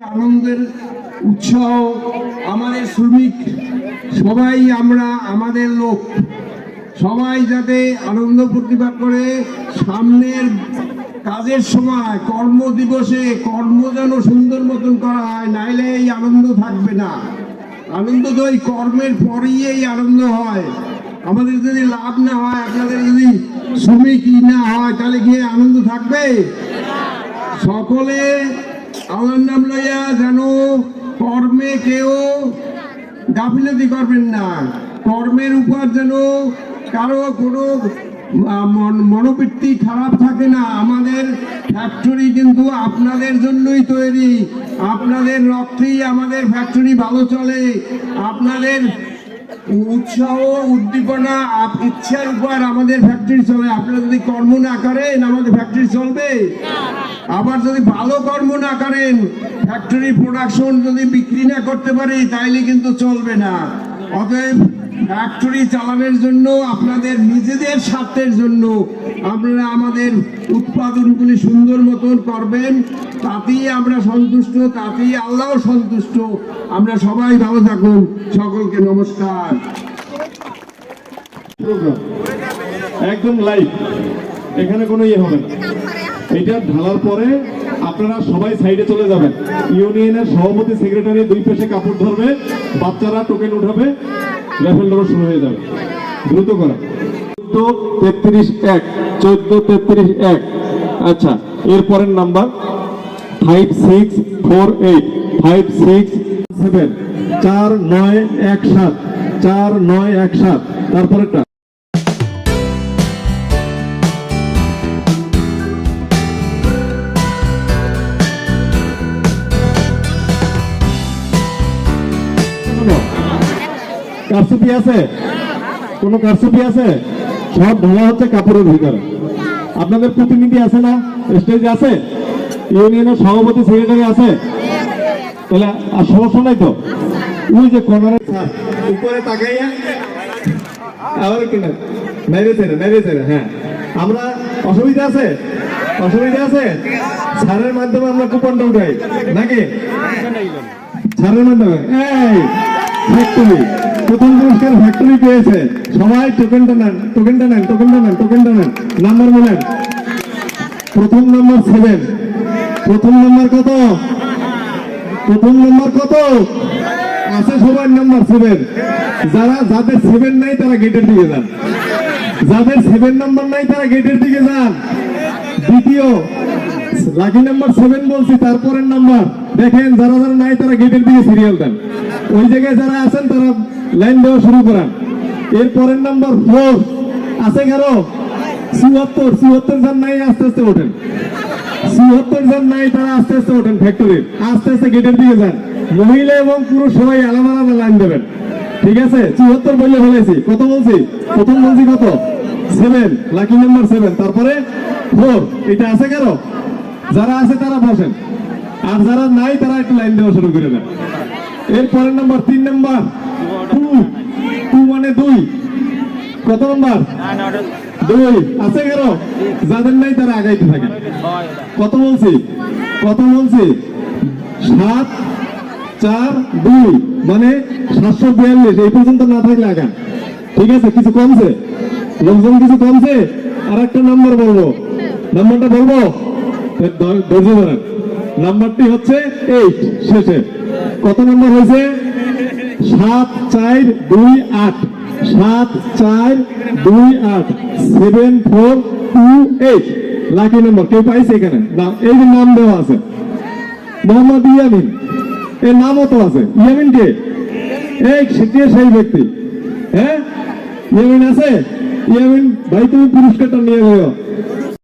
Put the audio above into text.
আনন্দের উৎসাহ আমাদের শ্রমিক, সবাই আমরা, আমাদের লোক। সবাই যাতে আনন্দ প্রতিভা করে, সামনের কাজের সময় কর্ম দিবসে কর্ম যেন সুন্দর মতন করা হয়, নাইলে এই আনন্দ থাকবে না। আনন্দ তো এই কর্মের পরেই এই আনন্দ হয়। আমাদের যদি লাভ না হয়, আপনাদের যদি শ্রমিকই না হয়, তাহলে কি আনন্দ থাকবে? সকলে আমার নাম লইয়া যেন কর্মে কেউ গাফিলতি করবেন না। কর্মের উপর যেন কারও কোনো মনোবৃত্তি খারাপ থাকে না। আমাদের ফ্যাক্টরি কিন্তু আপনাদের জন্যই তৈরি। আপনাদের রক্তেই আমাদের ফ্যাক্টরি ভালো চলে। আপনাদের উৎসাহ উদ্দীপনা ইচ্ছার উপর আমাদের ফ্যাক্টরি চলে। আপনারা যদি কর্ম না করেন, আমাদের ফ্যাক্টরি চলবে। আবার যদি ভালো কর্ম না করেন ফ্যাক্টরি প্রোডাকশন যদি বিক্রি না করতে পারি, তাইলে কিন্তু চলবে না। অতএব ফ্যাক্টরি চালানোর জন্য, আপনাদের নিজেদের স্বার্থের জন্য আপনারা আমাদের উৎপাদনগুলি সুন্দর মতন করবেন। তাতেই আমরা সন্তুষ্ট, তাতেই আল্লাহ সন্তুষ্ট। আমরা সবাই ভালো থাকুন। সকলকে নমস্কার। একদম লাইভ এখানে কোনো ইয়ে হবে এটা ঢালার পরে আপনারা সবাই সাইডে চলে যাবেন। ইউনিয়নের সভাপতি সেক্রেটারি দুই পাশে কাপড় ধরবে, বাচ্চারা টোকেন উঠাবে লেভেল ড্র শুরু হয়ে যাবে। দ্রুত করা। চোদ্দ তেত্রিশ এক, চোদ্দ তেত্রিশ এক। আচ্ছা এরপরের নাম্বার চার আছে? কোনো কারসুপি আছে? সব ঢোলা হচ্ছে কাপড়ের ভিতরে। আপনাদের প্রতিনিধি আছে না? স্টেজে আছে? ইউনিয়নের সভাপতি, সেক্রেটারি আছে? তাহলে, আর সমস্যা নাই তো? ওই যে কর্নারে উপরে তাকাইয়া আবার কিনা মেরে ছেড়ে মেরে ছেড়ে হ্যাঁ। আমরা অসুবিধা আছে? অসুবিধা আছে? স্যারের মাধ্যমে আমরা কুপনটা উঠাই নাকি? ছাড়ের মাধ্যমে? এই ফ্যাক্টরি প্রথম পুরস্কার ফ্যাক্টরি পেয়েছে। সবাই টোকেনটা নেন টোকেনটা নেন টোকেনটা নেন টোকেনটা নেন। নাম্বার বলেন। প্রথম নাম্বার সেভেন প্রথম নাম্বার কত? প্রথম নাম্বার কত? আছে সবার নাম্বার সেভেন যারা, যাদের সেভেন নাই, তারা গেটের দিকে যান। যাদের সেভেন নাম্বার নাই, তারা গেটের দিকে যান। দ্বিতীয় লাকি নাম্বার সেভেন বলছি, তারপরের নাম্বার দেখেন, যারা যারা নাই, তারা গেটের দিকে সিরিয়াল দেন। ওই জায়গায় যারা আছেন, তারা লাইন দেওয়া শুরু করেন। এর পরের নাম্বার ফোর আছে কারও? চুয়াত্তর চুয়াত্তর জন নাই, আস্তে আস্তে ওঠেন। চুয়াত্তর জন নাই তারা আস্তে আস্তে ওঠেন ফ্যাক্টরির আস্তে আস্তে গেটের দিকে যান। মহিলা এবং পুরুষ সবাই আলাদা আলাদা লাইন দেবেন। ঠিক আছে? চুয়াত্তর বললে ফেলেছি কত বলছি? প্রথম বলছি কত? সেভেন লাকি নাম্বার সেভেন তারপরে ফোর এটা আছে কারও? যারা আছে তারা বসেন। আর যারা নাই, তারা একটু লাইন দেওয়া শুরু করে দেন। এর পরের নাম্বার তিন নাম্বার টু টু মানে দুই। কত নাম্বার দুই, আছে কেন? যাদের নাই তারা আগাইতে থাকে। কত বলছি কত বলছি। সাত, চার, দুই মানে সাতশো বিয়াল্লিশ, এই পর্যন্ত না থাকলে আগান। ঠিক আছে, কিছু কমছে? লোকজন কিছু কমছে? আর একটা নাম্বার বলব। নাম্বারটা বলব? ধৈর্য ধরেন। নাম্বারটি হচ্ছে এইট শেষে। কত নাম্বার হয়েছে? সাত, চার, দুই, আট। সাত চার দুই আট seven four two eight lucky number কেউ পাইছে এখানে? এই যে নাম দেওয়া আছে। মোহাম্মদ ইয়ামিন। এর নামও তো আছে। ইয়ামিন কে? এই সেটি সেই ব্যক্তি? হ্যাঁ? ইয়ামিন আছে? ইয়ামিন, ভাই তুমি পুরস্কারটা নিয়ে গেও